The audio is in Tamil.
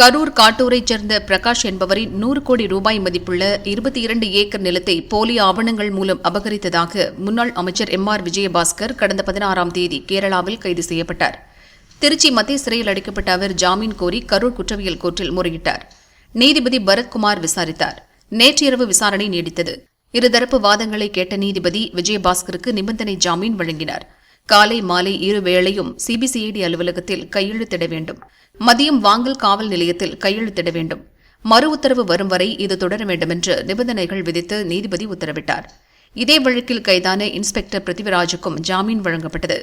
கரூர் காட்டூரைச் சேர்ந்த பிரகாஷ் என்பவரின் நூறு கோடி ரூபாய் மதிப்புள்ள இருபத்தி இரண்டு ஏக்கர் நிலத்தை போலி ஆவணங்கள் மூலம் அபகரித்ததாக முன்னாள் அமைச்சர் எம் ஆர் விஜயபாஸ்கர் கடந்த பதினாறாம் தேதி கேரளாவில் கைது செய்யப்பட்டார். திருச்சி மத்திய சிறையில் அடைக்கப்பட்ட அவர் ஜாமீன் கோரி கரூர் குற்றவியல் கோர்ட்டில் முறையிட்டார். நீதிபதி பரத்குமார் விசாரித்தார். நேற்றிரவு விசாரணை நீடித்தது. இருதரப்பு வாதங்களை கேட்ட நீதிபதி விஜயபாஸ்கருக்கு நிபந்தனை ஜாமீன் வழங்கினார். காலை மாலை இரு வேளையும் சிபிசிஐடி அலுவலகத்தில் கையெழுத்திட வேண்டும். மதியம் வாங்கல் காவல் நிலையத்தில் கையெழுத்திட வேண்டும். மறு உத்தரவு வரும் வரை இது தொடர வேண்டுமென்று நிபந்தனைகள் விதித்து நீதிபதி உத்தரவிட்டார். இதே வழக்கில் கைதான இன்ஸ்பெக்டர் பிருத்திவிராஜுக்கும் ஜாமீன் வழங்கப்பட்டது.